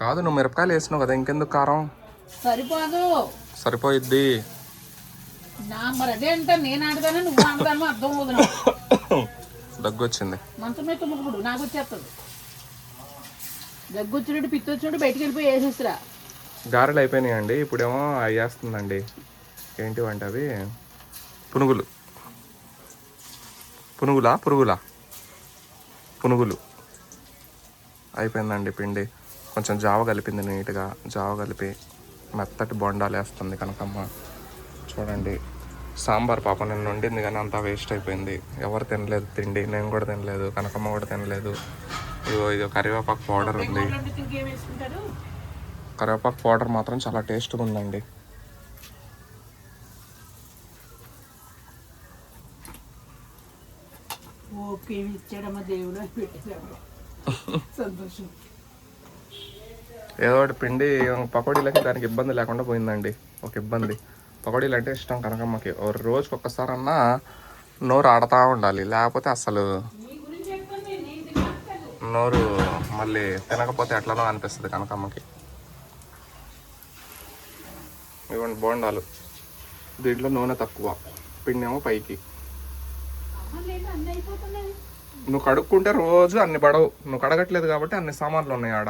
కాదు నువ్వు మిరపకాయలు వేసినావు కదా ఇంకెందుకు కారం? సరిపోదు. సరిపోయిద్ది. నా మరి అదే అంటే నేను ఆడదాను నువ్వు ఆడదాను అర్థం నాకు. దగ్గు వచ్చింది మంచం మీద తుమ్ముకుడు నాకు వచ్చేస్తుంది. దగ్గు వచ్చినట్టు పిత్తి వచ్చినట్టు బయటికి వెళ్ళిపోయి వేసేసిరా. గారెలు అయిపోయినాయండి ఇప్పుడేమో అయ్యేస్తుందండి ఏంటి అంటే అవి? పునుగులు. పునుగులా పురుగులా? పునుగులు. అయిపోయిందండి పిండి. కొంచెం జావ కలిపింది నీట్గా. జావ కలిపి మెత్తటి బొండాలు వేస్తుంది కనకమ్మ. చూడండి. సాంబార్ పాప నిన్న వండింది కానీ అంతా వేస్ట్ అయిపోయింది. ఎవరు తినలేదు తిండి నేను కూడా తినలేదు కనకమ్మ కూడా తినలేదు. ఇగో ఇది కరివేపాకు పౌడర్ ఉంది. కరివేపాకు పౌడర్ మాత్రం చాలా టేస్ట్గా ఉందండి. ఓకే ఇచ్చాడమ్మా దేవుడు అని పెట్టేసాడు సంతోషం. ఏదో ఒకటి పిండి పకోడీలకి దానికి ఇబ్బంది లేకుండా పోయిందండి. ఒక ఇబ్బంది. పకోడీలు అంటే ఇష్టం కనకమ్మకి ఒక రోజుకి ఒక్కసారన్నా నోరు ఆడుతూ ఉండాలి. లేకపోతే అసలు నోరు మళ్ళీ తినకపోతే ఎట్లనో అనిపిస్తుంది కనకమ్మకి ఇవ్వండి బోండాలు. దీంట్లో నూనె తక్కువ. పిండి ఏమో పైకి. నువ్వు కడుక్కుంటే రోజు అన్ని పడవు. నువ్వు కడగట్లేదు కాబట్టి అన్ని సామాన్లు ఉన్నాయి ఆడ.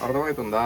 అర్థమవుతుందా?